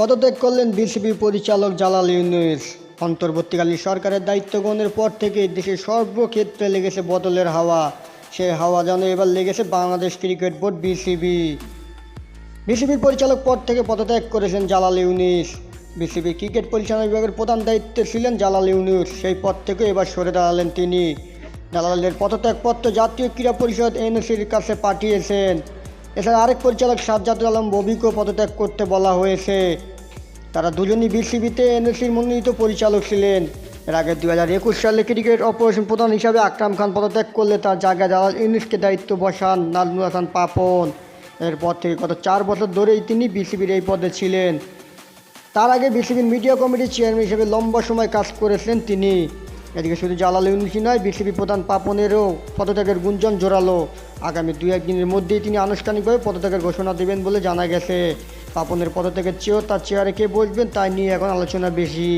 পদত্যাগ করলেন বিসিবি পরিচালক জালাল ইউনুস। অন্তর্বর্তীকালীন সরকারের দায়িত্ব গ্রহণের পর থেকে দেশের সর্বক্ষেত্রে লেগেছে বদলের হাওয়া। সে হাওয়া যেন এবার লেগেছে বাংলাদেশ ক্রিকেট বোর্ড বিসিবি। বিসিবির পরিচালক পদ থেকে পদত্যাগ করেছেন জালাল ইউনুস। বিসিবি ক্রিকেট পরিচালনা বিভাগের প্রধান দায়িত্বে ছিলেন জালাল ইউনুস। সেই পদ থেকে এবার সরে দাঁড়ালেন তিনি। জালালের পদত্যাগপত্র জাতীয় ক্রীড়া পরিষদ এনএসির কাছে পাঠিয়েছেন। এছাড়া আরেক পরিচালক সাজ্জাদুল আলম ববিকেও পদত্যাগ করতে বলা হয়েছে। তারা দুজনই বিসিবিতে এনএসির মনোনীত পরিচালক ছিলেন। এর আগে দু হাজার একুশ সালে ক্রিকেট অপারেশন প্রধান হিসাবে আকরাম খান পদত্যাগ করলে তার জায়গায় জালাল ইউনুসকে দায়িত্ব বসান নাজমুল হাসান পাপন। এরপর থেকে গত চার বছর ধরেই তিনি বিসিবির এই পদে ছিলেন। তার আগে বিসিবির মিডিয়া কমিটির চেয়ারম্যান হিসেবে লম্বা সময় কাজ করেছেন তিনি। এদিকে শুধু জালাল ইউনুসই নয়, বিসিবি প্রধান পাপনেরও পদত্যাগের গুঞ্জন জোরালো। আগামী দু একদিনের মধ্যেই তিনি আনুষ্ঠানিকভাবে পদত্যাগের ঘোষণা দেবেন বলে জানা গেছে। পাপনের পদত্যাগের চেয়েও তার চেয়ারে কে বসবেন তাই নিয়ে এখন আলোচনা বেশি।